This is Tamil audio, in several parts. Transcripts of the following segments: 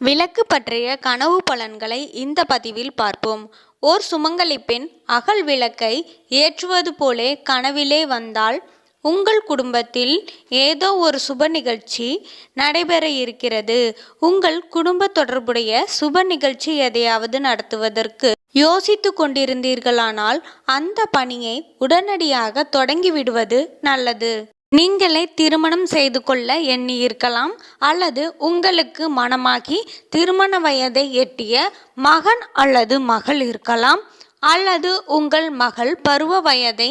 விளக்கு பற்றிய கனவு பலன்களை இந்த பதிவில் பார்ப்போம். ஓர் சுமங்கலி பெண் அகல் விளக்கை ஏற்றுவது போலே கனவிலே வந்தால் உங்கள் குடும்பத்தில் ஏதோ ஒரு சுப நிகழ்ச்சி நடைபெற இருக்கிறது. உங்கள் குடும்ப தொடர்புடைய சுப நிகழ்ச்சி எதையாவது நடத்துவதற்கு யோசித்து கொண்டிருந்தீர்களானால் அந்த பணியை உடனடியாக தொடங்கிவிடுவது நல்லது. நீங்களே திருமணம் செய்து கொள்ள எண்ணி இருக்கலாம் அல்லது உங்களுக்கு மனமாகி திருமண வயதை எட்டிய மகன் அல்லது மகள் இருக்கலாம் அல்லது உங்கள் மகள் பருவ வயதை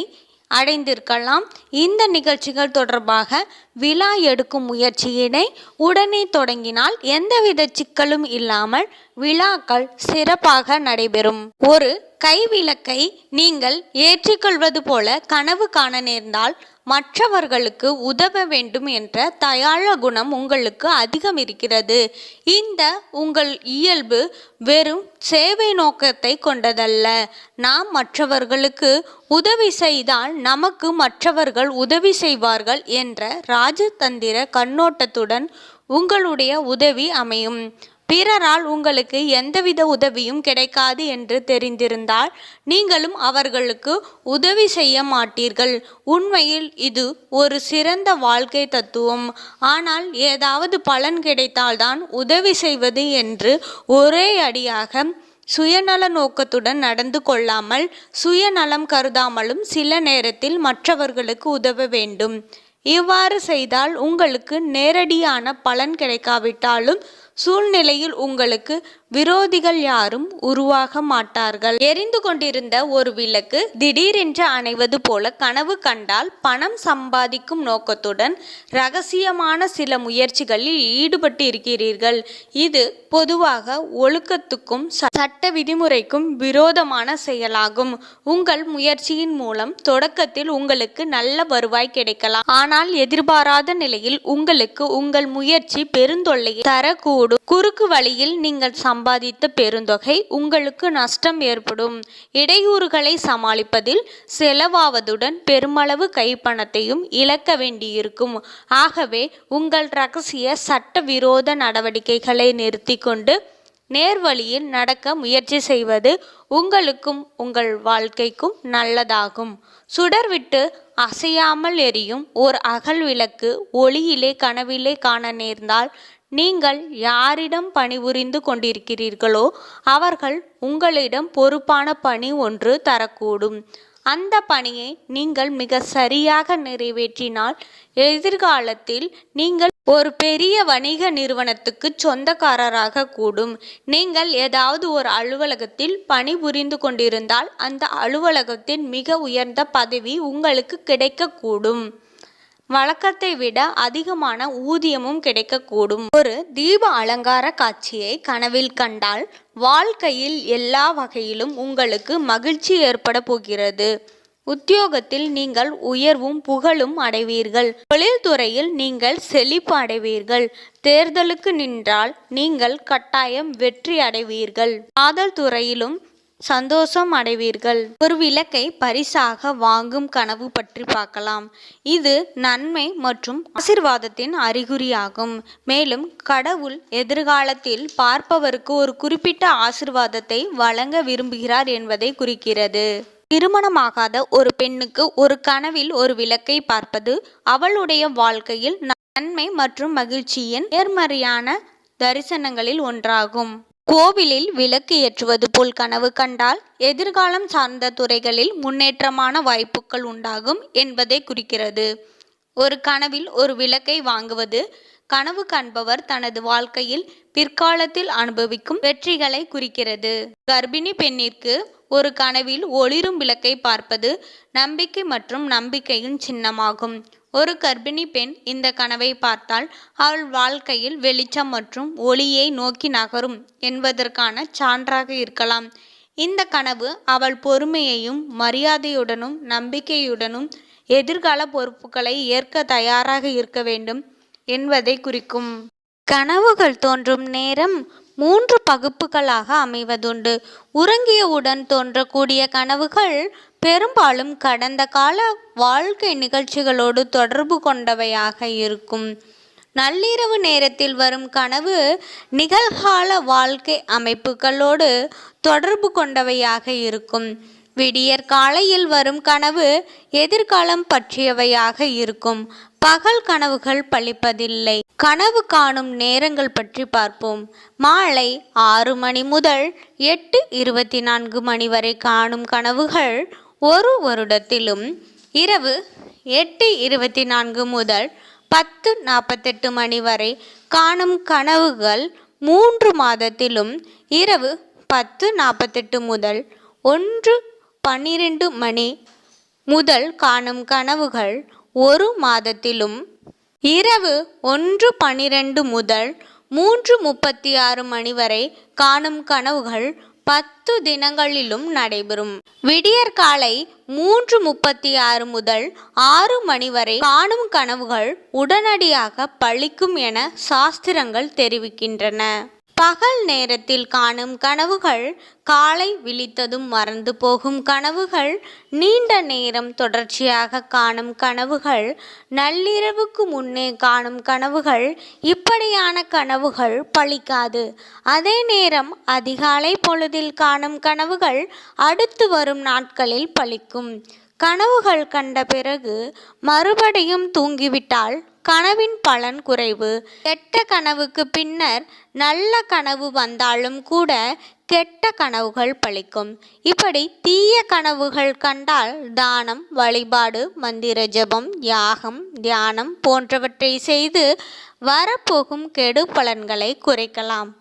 அடைந்திருக்கலாம். இந்த நிகழ்ச்சிகள் தொடர்பாக விழா எடுக்கும் முயற்சியினை உடனே தொடங்கினால் எந்தவித சிக்கலும் இல்லாமல் விழாக்கள் சிறப்பாக நடைபெறும். ஒரு கைவிளக்கை நீங்கள் ஏற்றிக்கொள்வது போல கனவு காண நேர்ந்தால் மற்றவர்களுக்கு உதவ வேண்டும் என்ற தயாள குணம் உங்களுக்கு அதிகம் இருக்கிறது இந்த உங்கள் இயல்பு வெறும் சேவை நோக்கத்தை கொண்டதல்ல. நாம் மற்றவர்களுக்கு உதவி செய்தால் நமக்கு மற்றவர்கள் உதவி செய்வார்கள் என்ற ராஜதந்திர கண்ணோட்டத்துடன் உங்களுடைய உதவி அமையும். பிறரால் உங்களுக்கு எந்தவித உதவியும் கிடைக்காது என்று தெரிந்திருந்தால் நீங்களும் அவர்களுக்கு உதவி செய்ய மாட்டீர்கள். உண்மையில் இது ஒரு சிறந்த வாழ்க்கை தத்துவம். ஆனால் ஏதாவது பலன் கிடைத்தால்தான் உதவி செய்வது என்று ஒரே அடியாக சுயநல நோக்கத்துடன் நடந்து கொள்ளாமல் சுயநலம் கருதாமலும் சில நேரத்தில் மற்றவர்களுக்கு உதவ வேண்டும். இவ்வாறு செய்தால் உங்களுக்கு நேரடியான பலன் கிடைக்காவிட்டாலும் சூழ்நிலையில் உங்களுக்கு விரோதிகள் யாரும் உருவாக மாட்டார்கள். எரிந்து கொண்டிருந்த ஒரு விளக்கு திடீரென்று அணைவது போல கனவு கண்டால் பணம் சம்பாதிக்கும் நோக்கத்துடன் ரகசியமான சில முயற்சிகளில் ஈடுபட்டு இருக்கிறீர்கள். இது பொதுவாக ஒழுக்கத்துக்கும் சட்ட விதிமுறைக்கும் விரோதமான செயலாகும். உங்கள் முயற்சியின் மூலம் தொடக்கத்தில் உங்களுக்கு நல்ல வருவாய் கிடைக்கலாம். ஆனால் எதிர்பாராத நிலையில் உங்களுக்கு உங்கள் முயற்சி பெருந்தொல்லையை தரக்கூடும். குறுக்கு வழியில் நீங்கள் சம்பாதித்த பெருந்தொகை உங்களுக்கு நஷ்டம் ஏற்படும். இடையூறுகளை சமாளிப்பதில் செலவாவதுடன் பெருமளவு கைப்பணத்தையும் இழக்க வேண்டியிருக்கும். ஆகவே உங்கள் ரகசிய சட்டவிரோத நடவடிக்கைகளை நிறுத்தி கொண்டு நேர்வழியில் நடக்க முயற்சி செய்வது உங்களுக்கும் உங்கள் வாழ்க்கைக்கும் நல்லதாகும். சுடர் விட்டு அசையாமல் எரியும் ஓர் அகல் விளக்கு ஒளியிலே கனவிலே காண நேர்ந்தால் நீங்கள் யாரிடம் பணிபுரிந்து கொண்டிருக்கிறீர்களோ அவர்கள் உங்களிடம் பொறுப்பான பணி ஒன்று தரக்கூடும். அந்த பணியை நீங்கள் மிக சரியாக நிறைவேற்றினால் எதிர்காலத்தில் நீங்கள் ஒரு பெரிய வணிக நிறுவனத்துக்கு சொந்தக்காரராக கூடும். நீங்கள் ஏதாவது ஒரு அலுவலகத்தில் பணிபுரிந்து கொண்டிருந்தால் அந்த அலுவலகத்தின் மிக உயர்ந்த பதவி உங்களுக்கு கிடைக்கக்கூடும் வழக்கத்தை விட அதிகமான ஊதியமும் கிடைக்கக்கூடும். ஒரு தீப அலங்கார காட்சியை கனவில் கண்டால் வாழ்க்கையில் எல்லா வகையிலும் உங்களுக்கு மகிழ்ச்சி ஏற்பட போகிறது. உத்தியோகத்தில் நீங்கள் உயர்வும் புகழும் அடைவீர்கள். தொழில்துறையில் நீங்கள் செழிப்பு அடைவீர்கள். தேர்தலுக்கு நின்றால் நீங்கள் கட்டாயம் வெற்றி அடைவீர்கள். காதல் துறையிலும் சந்தோஷம் அடைவீர்கள். ஒரு விளக்கை பரிசாக வாங்கும் கனவு பற்றி பார்க்கலாம். இது நன்மை மற்றும் ஆசிர்வாதத்தின் அறிகுறியாகும். மேலும் கடவுள் எதிர்காலத்தில் பார்ப்பவருக்கு ஒரு குறிப்பிட்ட ஆசிர்வாதத்தை வழங்க விரும்புகிறார் என்பதை குறிக்கிறது. திருமணமாகாத ஒரு பெண்ணுக்கு ஒரு கனவில் ஒரு விளக்கை பார்ப்பது அவளுடைய வாழ்க்கையில் நன்மை மற்றும் மகிழ்ச்சியின் நேர்மறையான தரிசனங்களில் ஒன்றாகும். கோவிலில் விளக்கு ஏற்றுவது போல் கனவு கண்டால் எதிர்காலம் சார்ந்த துறைகளில் முன்னேற்றமான வாய்ப்புகள் உண்டாகும் என்பதை குறிக்கிறது. ஒரு கனவில் ஒரு விளக்கை வாங்குவது கனவு காண்பவர் தனது வாழ்க்கையில் பிற்காலத்தில் அனுபவிக்கும் வெற்றிகளை குறிக்கிறது. கர்ப்பிணி பெண்ணிற்கு ஒரு கனவில் ஒளிரும் விளக்கை பார்ப்பது நம்பிக்கை மற்றும் நம்பிக்கையின் சின்னமாகும். ஒரு கர்ப்பிணி பெண் இந்த கனவை பார்த்தால் அவள் வாழ்க்கையில் வெளிச்சம் மற்றும் ஒளியை நோக்கி நகரும் என்பதற்கான சான்றாக இருக்கலாம். இந்த கனவு அவள் பொறுமையையும் மரியாதையுடனும் நம்பிக்கையுடனும் எதிர்கால பொறுப்புகளை ஏற்க தயாராக இருக்க வேண்டும் என்பதை குறிக்கும். கனவுகள் தோன்றும் நேரம் மூன்று பகுப்புகளாக அமைவதுண்டு. உறங்கியவுடன் தோன்றக்கூடிய கனவுகள் பெரும்பாலும் கடந்த கால வாழ்க்கை நிகழ்ச்சிகளோடு தொடர்பு கொண்டவையாக இருக்கும். நள்ளிரவு நேரத்தில் வரும் கனவு நிகழ்கால வாழ்க்கை அமைப்புகளோடு தொடர்பு கொண்டவையாக இருக்கும். விடியற் காலையில் வரும் கனவு எதிர்காலம் பற்றியவையாக இருக்கும். பகல் கனவுகள் பழிப்பதில்லை. கனவு காணும் நேரங்கள் பற்றி பார்ப்போம். மாலை ஆறு மணி முதல் எட்டு இருபத்தி நான்கு மணி வரை காணும் கனவுகள் ஒரு வருடத்திலும் இரவு எட்டு இருபத்தி நான்கு முதல் பத்து நாற்பத்தெட்டு மணி வரை காணும் கனவுகள் மூன்று மாதத்திலும் இரவு பத்து நாற்பத்தெட்டு முதல் ஒன்று பன்னிரண்டு மணி முதல் காணும் கனவுகள் ஒரு மாதத்திலும் இரவு ஒன்று பன்னிரண்டு முதல் மூன்று முப்பத்தி ஆறு மணி வரை காணும் கனவுகள் பத்து தினங்களிலும் நடைபெறும். விடியற்காலை மூன்று முப்பத்தி ஆறு முதல் ஆறு மணி வரை காணும் கனவுகள் உடனடியாக பழிக்கும் என சாஸ்திரங்கள் தெரிவிக்கின்றன. பகல் நேரத்தில் காணும் கனவுகள் காலை விழித்ததும் மறந்து போகும் கனவுகள் நீண்ட நேரம் தொடர்ச்சியாக காணும் கனவுகள் நள்ளிரவுக்கு முன்னே காணும் கனவுகள் இப்படியான கனவுகள் பழிக்காது. அதே நேரம் அதிகாலை பொழுதில் காணும் கனவுகள் அடுத்து வரும் நாட்களில் பழிக்கும். கனவுகள் கண்ட பிறகு மறுபடியும் தூங்கிவிட்டால் கனவின் பலன் குறைவு. கெட்ட கனவுக்கு பின்னர் நல்ல கனவு வந்தாலும் கூட கெட்ட கனவுகள் பழிக்கும். இப்படி தீய கனவுகள் கண்டால் தானம் வழிபாடு மந்திர ஜபம் யாகம் தியானம் போன்றவற்றை செய்து வரப்போகும் கெடு பலன்களை குறைக்கலாம்.